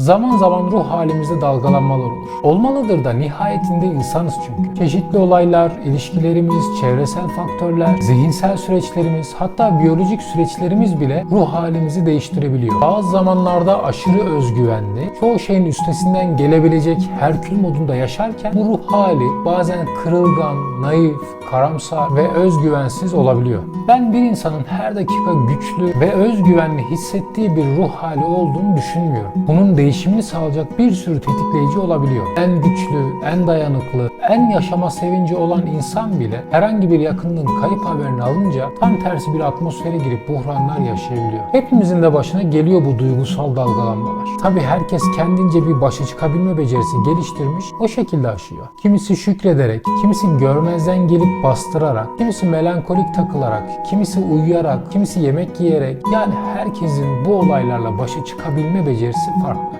Zaman zaman ruh halimizde dalgalanmalar olur. Olmalıdır da nihayetinde insanız çünkü. Çeşitli olaylar, ilişkilerimiz, çevresel faktörler, zihinsel süreçlerimiz, hatta biyolojik süreçlerimiz bile ruh halimizi değiştirebiliyor. Bazı zamanlarda aşırı özgüvenli, çoğu şeyin üstesinden gelebilecek Herkül modunda yaşarken bu ruh hali bazen kırılgan, naif, karamsar ve özgüvensiz olabiliyor. Ben bir insanın her dakika güçlü ve özgüvenli hissettiği bir ruh hali olduğunu düşünmüyorum. Bunun değişimini sağlayacak bir sürü tetikleyici olabiliyor. En güçlü, en dayanıklı, en yaşama sevinci olan insan bile herhangi bir yakınının kayıp haberini alınca tam tersi bir atmosfere girip buhranlar yaşayabiliyor. Hepimizin de başına geliyor bu duygusal dalgalanmalar. Tabi herkes kendince bir başa çıkabilme becerisi geliştirmiş, o şekilde aşıyor. Kimisi şükrederek, kimisi görmezden gelip bastırarak, kimisi melankolik takılarak, kimisi uyuyarak, kimisi yemek yiyerek yani herkesin bu olaylarla başa çıkabilme becerisi farklı.